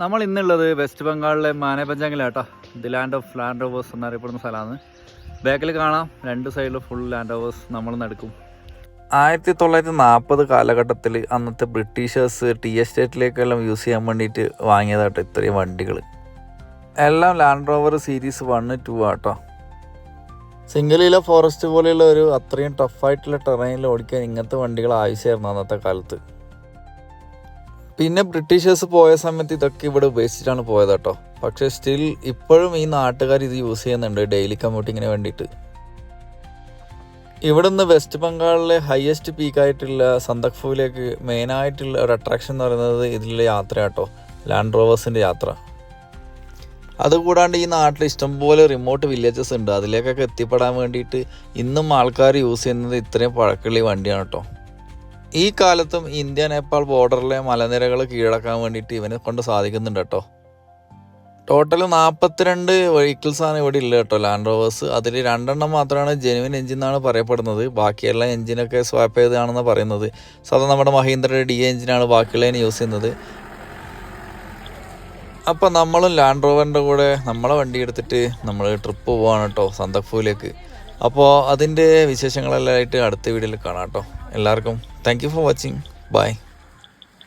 നമ്മൾ ഇന്നുള്ളത് വെസ്റ്റ് ബംഗാളിലെ മാനേപഞ്ചാങ്ങിലാട്ടോ the land of Land Rovers എന്നറിയപ്പെടുന്ന സ്ഥലമാണ്. ബാക്കിൽ കാണാം. രണ്ട് സൈഡിൽ ഫുൾ ലാൻഡ് ഓവേഴ്സ് നമ്മൾ നടക്കും. ആയിരത്തി തൊള്ളായിരത്തി നാൽപ്പത് കാലഘട്ടത്തിൽ അന്നത്തെ ബ്രിട്ടീഷേഴ്സ് ടീ എസ്റ്റേറ്റിലേക്കെല്ലാം യൂസ് ചെയ്യാൻ വേണ്ടിയിട്ട് വാങ്ങിയതാട്ടോ ഇത്രയും വണ്ടികൾ. എല്ലാം Land Rover series one two ആട്ടോ. സിംഗലീല ഫോറസ്റ്റ് പോലെയുള്ള ഒരു അത്രയും ടഫായിട്ടുള്ള ടെറൈനിൽ ഓടിക്കാൻ ഇങ്ങനത്തെ വണ്ടികൾ ആവശ്യമായിരുന്നു അന്നത്തെ കാലത്ത്. പിന്നെ ബ്രിട്ടീഷേഴ്സ് പോയ സമയത്ത് ഇതൊക്കെ ഇവിടെ ഉപേക്ഷിച്ചിട്ടാണ് പോയത് കേട്ടോ. പക്ഷേ സ്റ്റിൽ ഇപ്പോഴും ഈ നാട്ടുകാർ ഇത് യൂസ് ചെയ്യുന്നുണ്ട് ഡെയിലി കമ്മ്യൂട്ടിങ്ങിന് വേണ്ടിയിട്ട്. ഇവിടുന്ന് വെസ്റ്റ് ബംഗാളിലെ ഹയസ്റ്റ് പീക്കായിട്ടുള്ള സന്തക്ഫുവിലേക്ക് മെയിനായിട്ടുള്ള ഒരു അട്രാക്ഷൻ എന്ന് പറയുന്നത് ഇതിലെ യാത്ര കേട്ടോ. ലാൻഡ് റോവേഴ്സിന്റെ യാത്ര. അതുകൂടാണ്ട് ഈ നാട്ടിൽ ഇഷ്ടംപോലെ റിമോട്ട് വില്ലേജസ് ഉണ്ട്. അതിലേക്കൊക്കെ എത്തിപ്പെടാൻ വേണ്ടിയിട്ട് ഇന്നും ആൾക്കാർ യൂസ് ചെയ്യുന്നത് ഇത്രയും പഴക്കമുള്ള ഈ വണ്ടിയാണ് കേട്ടോ. ഈ കാലത്തും ഇന്ത്യ നേപ്പാൾ ബോർഡറിലെ മലനിരകൾ കീഴടക്കാൻ വേണ്ടിയിട്ട് ഇവനെ കൊണ്ട് സാധിക്കുന്നുണ്ട് കേട്ടോ. ടോട്ടൽ നാൽപ്പത്തിരണ്ട് വെഹിക്കിൾസാണ് ഇവിടെ ഉള്ളത് കേട്ടോ ലാൻഡ് റോവേഴ്സ് അതിൽ രണ്ടെണ്ണം മാത്രമാണ് ജെനുവിൻ എഞ്ചിൻ എന്നാണ് പറയപ്പെടുന്നത്. ബാക്കിയെല്ലാം എഞ്ചിനൊക്കെ സ്വാപ്പ് ചെയ്തതാണെന്ന് പറയുന്നത്. സാധാരണ നമ്മുടെ മഹീന്ദ്രയുടെ ഡി എഞ്ചിനാണ് ബാക്കിയുള്ളതിന് യൂസ് ചെയ്യുന്നത്. അപ്പം നമ്മളും ലാൻഡ് റോവറിന്റെ കൂടെ നമ്മളെ വണ്ടി എടുത്തിട്ട് നമ്മൾ ട്രിപ്പ് പോവാണ് കേട്ടോ സന്തക്ഫൂലേക്ക് അപ്പോൾ അതിന്റെ വിശേഷങ്ങളെല്ലാം ആയിട്ട് അടുത്ത വീഡിയോയിൽ കാണാം കേട്ടോ. எல்லாருக்கும். தேங்க்யூ ஃபார் வாட்சிங் பாய்